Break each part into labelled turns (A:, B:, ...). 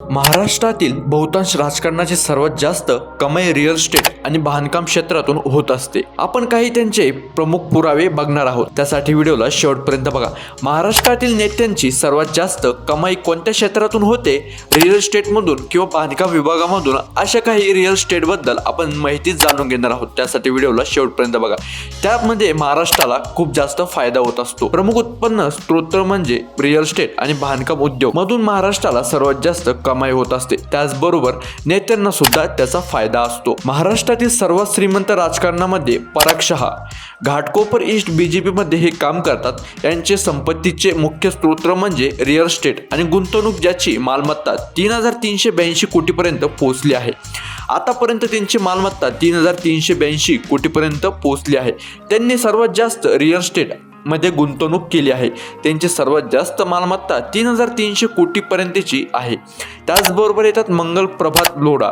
A: महाराष्ट्रातील बहुतांश राजकारणाची सर्वात जास्त कमाई रिअल इस्टेट आणि बांधकाम क्षेत्रातून होत असते. आपण काही त्यांचे प्रमुख पुरावे बघणार आहोत. त्यासाठी व्हिडिओला शेवटपर्यंत बघा. महाराष्ट्रातील नेत्यांची सर्वात जास्त कमाई कोणत्या क्षेत्रातून होते? रिअल इस्टेटमधून किंवा बांधकाम विभागामधून? अशा काही रिअल इस्टेटबद्दल आपण माहिती जाणून घेणार आहोत. त्यासाठी व्हिडिओला शेवटपर्यंत बघा. त्यामध्ये महाराष्ट्राला खूप जास्त फायदा होत असतो. प्रमुख उत्पन्न स्त्रोत म्हणजे रिअल इस्टेट आणि बांधकाम उद्योग. मधून महाराष्ट्राला सर्वात जास्त कमाई होत असते. त्याचबरोबर नेत्यांना सुद्धा त्याचा फायदा असतो. देशातील सर्वात श्रीमंत राजकारणामध्ये Parag Shah Ghatkopar east B J पीमध्ये हे काम करतात. यांचे संपत्तीचे मुख्य स्त्रोत म्हणजे रिअल इस्टेट आणि गुंतवणूक ज्याची मालमत्ता तीन हजार तीनशे ब्याऐंशी कोटीपर्यंत पोहोचली आहे. आतापर्यंत त्यांची मालमत्ता तीन हजार तीनशे ब्याऐंशी कोटीपर्यंत पोहोचली आहे. त्यांनी सर्वात जास्त रिअल स्टेटमध्ये गुंतवणूक केली आहे. त्यांची सर्वात जास्त मालमत्ता तीन हजार तीनशे कोटीपर्यंतची आहे. त्याचबरोबर येतात मंगल प्रभात लोढा.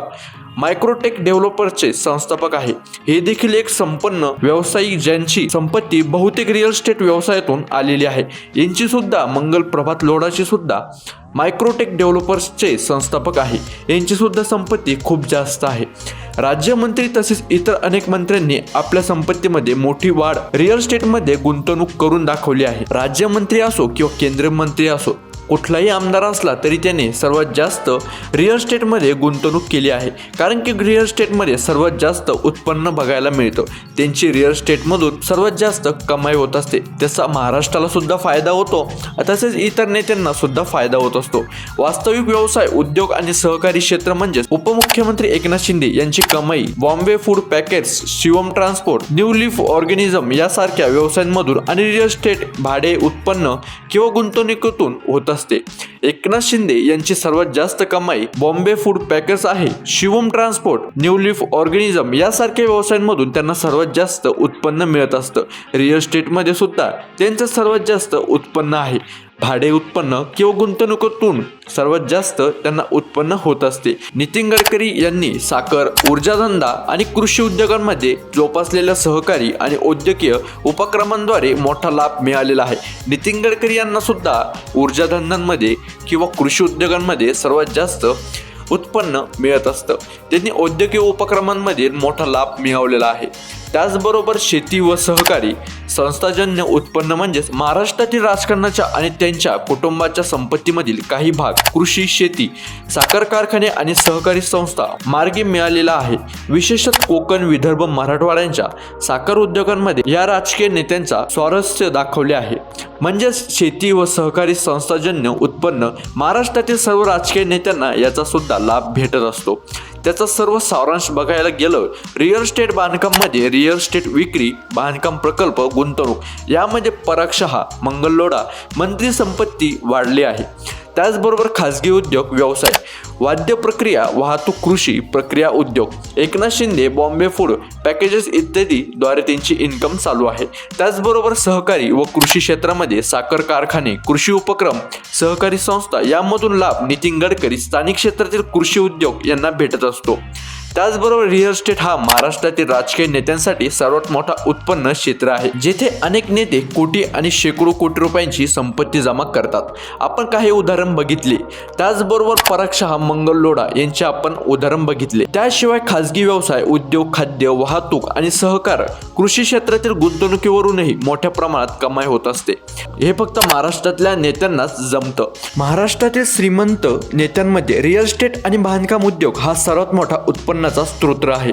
A: मायक्रोटेक डेव्हलपरचे संस्थापक आहे. हे देखील एक संपन्न व्यावसायिक ज्यांची संपत्ती बहुतेक रिअल इस्टेट व्यवसायातून आलेली आहे. यांची सुद्धा मंगल प्रभात लोढाची सुद्धा मायक्रोटेक डेव्हलपर्सचे संस्थापक आहे. यांची सुद्धा संपत्ती खूप जास्त आहे. राज्यमंत्री तसेच इतर अनेक मंत्र्यांनी आपल्या संपत्तीमध्ये मोठी वाढ रिअल इस्टेटमध्ये गुंतवणूक करून दाखवली आहे. राज्यमंत्री असो किंवा केंद्रीय मंत्री असो कुठलाही आमदार असला तरी त्याने सर्वात जास्त रिअल इस्टेटमध्ये गुंतवणूक केली आहे. कारण की रिअल इस्टेटमध्ये सर्वात जास्त उत्पन्न बघायला मिळतं. त्यांची रिअल इस्टेटमधून सर्वात जास्त कमाई होत असते. त्याचा महाराष्ट्राला सुद्धा फायदा होतो. तसेच इतर नेत्यांना सुद्धा फायदा होत असतो. वास्तविक व्यवसाय उद्योग आणि सहकारी क्षेत्र म्हणजेच उपमुख्यमंत्री एकनाथ शिंदे यांची कमाई Bombay food packets Shivam transport new leaf organism यासारख्या व्यवसायांमधून आणि रिअल इस्टेट भाडे उत्पन्न किंवा गुंतवणुकीतून होत असते एकनाथ शिंदे यांची सर्वात जास्त कमाई बॉम्बे फूड पॅकर्स आहे. Shivam transport new leaf organism यासारख्या व्यवसायांमधून त्यांना सर्वात जास्त उत्पन्न मिळत असतं. रिअल इस्टेटमध्ये सुद्धा त्यांचं सर्वात जास्त उत्पन्न आहे. भाडे उत्पन्न किंवा गुंतवणुकीतून सर्वात जास्त त्यांना उत्पन्न होत असते. नितीन गडकरी यांनी साखर ऊर्जाधंदा आणि कृषी उद्योगांमध्ये जोपासलेल्या सहकारी आणि औद्योगिक उपक्रमांद्वारे मोठा लाभ मिळालेला आहे. नितीन गडकरी यांना सुद्धा ऊर्जाधंद्यांमध्ये किंवा कृषी उद्योगांमध्ये सर्वात जास्त उत्पन्न मिळत असतं. त्यांनी औद्योगिक उपक्रमांमध्ये मोठा लाभ मिळवलेला आहे. त्याचबरोबर शेती व सहकारी संस्थाजन्य उत्पन्न म्हणजेच महाराष्ट्रातील राजकारणाच्या आणि त्यांच्या कुटुंबाच्या संपत्तीमधील काही भाग कृषी शेती साखर कारखाने आणि सहकारी संस्था मार्गी मिळालेला आहे. विशेषतः कोकण विदर्भ मराठवाड्यांच्या साखर उद्योगांमध्ये या राजकीय नेत्यांचा स्वारस्य दाखवले आहे. म्हणजेच शेती व सहकारी संस्थाजन्य उत्पन्न महाराष्ट्रातील सर्व राजकीय नेत्यांना याचा सुद्धा लाभ भेटत असतो. त्याचा सर्व सारांश बघायला गेलं रिअल इस्टेट बांधकाममध्ये रिअल इस्टेट विक्री बांधकाम प्रकल्प गुंतवणूक यामध्ये पराग शहा मंगललोडा मंत्री संपत्ती वाढली आहे. त्याचबरोबर खाजगी उद्योग व्यवसाय वाद्य प्रक्रिया वाहतूक कृषी प्रक्रिया उद्योग Eknath Shinde Bombay food packages इत्यादी द्वारे त्यांची इन्कम चालू आहे. त्याचबरोबर सहकारी व कृषी क्षेत्रामध्ये साखर कारखाने कृषी उपक्रम सहकारी संस्था यामधून लाभ नितीन गडकरी स्थानिक क्षेत्रातील कृषी उद्योग यांना भेटत असतो. त्याचबरोबर रिअल इस्टेट हा महाराष्ट्रातील राजकीय नेत्यांसाठी सर्वात मोठा उत्पन्न क्षेत्र आहे जेथे अनेक नेते कोटी आणि शेकडो कोटी रुपयांची संपत्ती जमा करतात. आपण काही उदाहरण बघितले. त्याचबरोबर पराग शहा मंगल लोढा यांचे आपण उदाहरण बघितले. त्याशिवाय खाजगी व्यवसाय उद्योग खाद्य वाहतूक आणि सहकार कृषी क्षेत्रातील गुंतवणुकीवरूनही मोठ्या प्रमाणात कमाई होत असते. हे फक्त महाराष्ट्रातल्या नेत्यांनाच जमतं. महाराष्ट्रातील श्रीमंत नेत्यांमध्ये रिअल इस्टेट आणि बांधकाम उद्योग हा सर्वात मोठा उत्पन्न उत्पन्नाचा स्रोत आहे.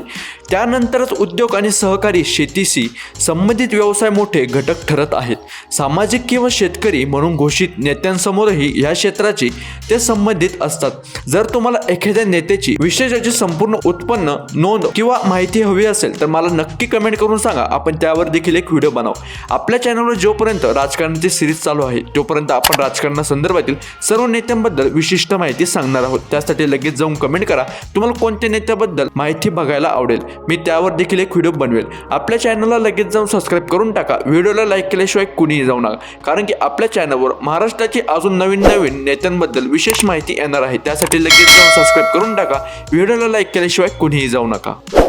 A: त्यानंतरच उद्योग आणि सहकारी शेतीशी संबंधित व्यवसाय मोठे घटक ठरत आहेत. सामाजिक किंवा शेतकरी म्हणून घोषित नेत्यांसमोरही या क्षेत्राची ते संबंधित असतात. जर तुम्हाला एखाद्या नेत्याची विशेषाची संपूर्ण उत्पन्न नोंद किंवा माहिती हवी असेल तर मला नक्की कमेंट करून सांगा. आपण त्यावर देखील एक व्हिडिओ बनाव. आपल्या चॅनलवर जोपर्यंत राजकारणाची सिरीज चालू आहे तोपर्यंत आपण राजकारणासंदर्भातील सर्व नेत्यांबद्दल विशिष्ट माहिती सांगणार आहोत. त्यासाठी लगेच जाऊन कमेंट करा. तुम्हाला कोणत्या नेत्याबद्दल माहिती बघायला आवडेल मी त्यावर देखील एक व्हिडिओ बनवेल. आपल्या चॅनलला लगेच जाऊन सबस्क्राईब करून टाका. व्हिडिओला लाईक केल्याशिवाय कुणी कुणीही जाऊ नका. कारण की आपल्या चॅनलवर महाराष्ट्राची अजून नवीन नवीन नेत्यांबद्दल विशेष माहिती येणार आहे. त्यासाठी लगेच सबस्क्राईब करून टाका. व्हिडिओला लाईक केल्याशिवाय कुणीही जाऊ नका.